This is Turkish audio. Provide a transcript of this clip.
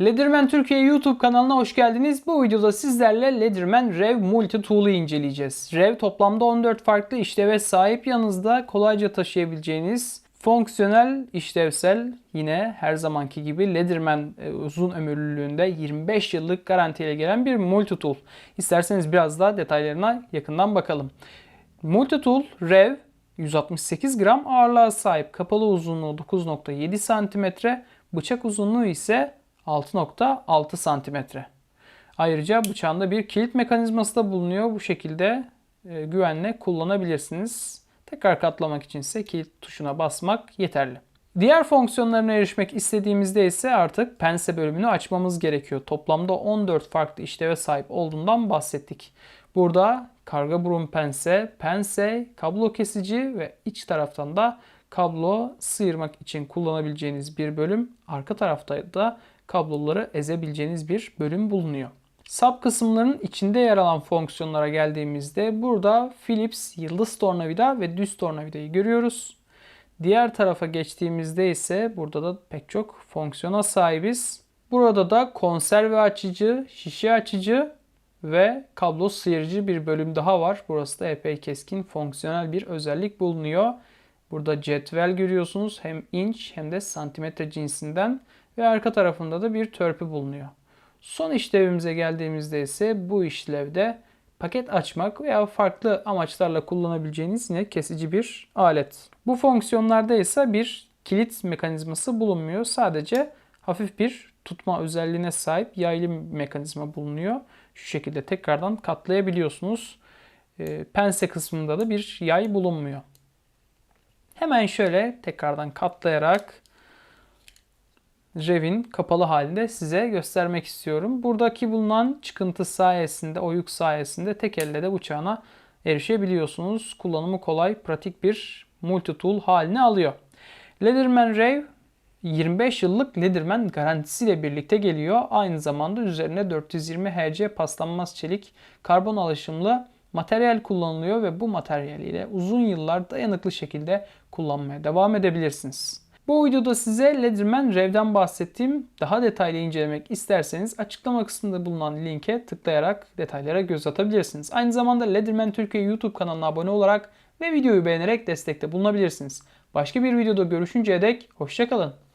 Leatherman Türkiye YouTube kanalına hoş geldiniz. Bu videoda sizlerle Leatherman Rev Multi Tool'u inceleyeceğiz. Rev toplamda 14 farklı işleve sahip yanınızda kolayca taşıyabileceğiniz fonksiyonel, işlevsel yine her zamanki gibi Leatherman e, uzun ömürlülüğünde 25 yıllık garantiyle gelen bir multi tool. İsterseniz biraz daha detaylarına yakından bakalım. Multi tool Rev 168 gram ağırlığa sahip kapalı uzunluğu 9.7 cm, bıçak uzunluğu ise 6.6 cm. Ayrıca bıçağında bir kilit mekanizması da bulunuyor. Bu şekilde e, güvenle kullanabilirsiniz. Tekrar katlamak için ise kilit tuşuna basmak yeterli. Diğer fonksiyonlarına erişmek istediğimizde ise artık pense bölümünü açmamız gerekiyor. Toplamda 14 farklı işleve sahip olduğundan bahsettik. Burada karga burun pense, pense, kablo kesici ve iç taraftan da kablo sıyırmak için kullanabileceğiniz bir bölüm. Arka tarafta da kabloları ezebileceğiniz bir bölüm bulunuyor. Sub kısımların içinde yer alan fonksiyonlara geldiğimizde burada Philips yıldız tornavida ve düz tornavidayı görüyoruz. Diğer tarafa geçtiğimizde ise burada da pek çok fonksiyona sahibiz. Burada da konserve açıcı, şişe açıcı ve kablo sıyırıcı bir bölüm daha var. Burası da epey keskin fonksiyonel bir özellik bulunuyor. Burada cetvel görüyorsunuz hem inç hem de santimetre cinsinden ve arka tarafında da bir törpü bulunuyor. Son işlevimize geldiğimizde ise bu işlevde paket açmak veya farklı amaçlarla kullanabileceğiniz yine kesici bir alet. Bu fonksiyonlarda ise bir kilit mekanizması bulunmuyor. Sadece hafif bir tutma özelliğine sahip yaylı mekanizma bulunuyor. Şu şekilde tekrardan katlayabiliyorsunuz. E, pense kısmında da bir yay bulunmuyor. Hemen şöyle tekrardan katlayarak Rev'in kapalı halinde size göstermek istiyorum. Buradaki bulunan çıkıntı sayesinde, oyuk sayesinde tek elle de bıçağına erişebiliyorsunuz. Kullanımı kolay, pratik bir multi tool haline alıyor. Leatherman Rev 25 yıllık Leatherman garantisiyle birlikte geliyor. Aynı zamanda üzerine 420 Hc paslanmaz çelik karbon alaşımlı materyal kullanılıyor ve bu materyal ile uzun yıllar dayanıklı şekilde kullanmaya devam edebilirsiniz. Bu videoda size Leatherman Rev'den bahsettiğim daha detaylı incelemek isterseniz açıklama kısmında bulunan linke tıklayarak detaylara göz atabilirsiniz. Aynı zamanda Leatherman Türkiye YouTube kanalına abone olarak ve videoyu beğenerek destekte bulunabilirsiniz. Başka bir videoda görüşünceye dek hoşçakalın.